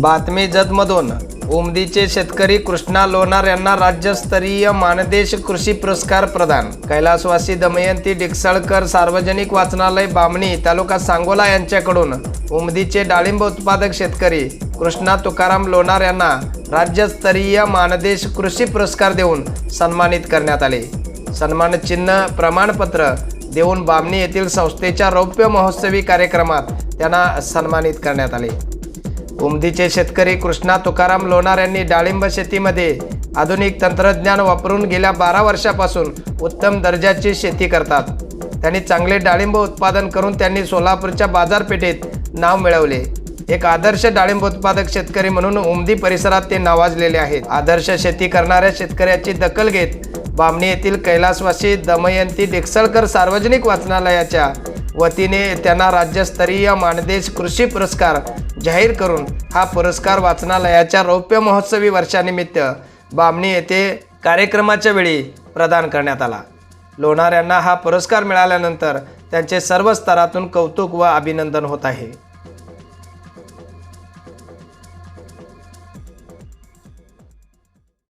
बातमी जतमधून. उमदीचे शेतकरी कृष्णा लोणार यांना राज्यस्तरीय मानदेश कृषी पुरस्कार प्रदान. कैलासवासी दमयंती डिकसळकर सार्वजनिक वाचनालय बामणी तालुका सांगोला यांच्याकडून. उमदीचे डाळिंब उत्पादक शेतकरी कृष्णा तुकाराम लोणार यांना राज्यस्तरीय मानदेश कृषी पुरस्कार देऊन सन्मानित करण्यात आले. सन्मान चिन्ह प्रमाणपत्र देऊन बामणी येथील संस्थेच्या रौप्य महोत्सवी कार्यक्रमात त्यांना सन्मानित करण्यात आले. उमदीचे शेतकरी कृष्णा तुकाराम लोणार यांनी डाळिंब शेतीमध्ये आधुनिक तंत्रज्ञान वापरून गेल्या बारा वर्षापासून उत्तम दर्जाची शेती करतात. त्यांनी चांगले डाळिंब उत्पादन करून त्यांनी सोलापूरच्या बाजारपेठेत नाव मिळवले. एक आदर्श डाळिंब उत्पादक शेतकरी म्हणून उमदी परिसरात ते नावाजलेले आहेत. आदर्श शेती करणाऱ्या शेतकऱ्याची दखल घेत बामणी येथील कैलासवासी दमयंती डेक्सळकर सार्वजनिक वाचनालयाच्या वतीने त्यांना राज्यस्तरीय मानदेश कृषी पुरस्कार जाहीर करून हा पुरस्कार वाचनालयाच्या रौप्य महोत्सवी वर्षानिमित्त बामणी येथे कार्यक्रमाच्या वेळी प्रदान करण्यात आला. लोणार यांना हा पुरस्कार मिळाल्यानंतर त्यांचे सर्व स्तरातून कौतुक व अभिनंदन होत आहे.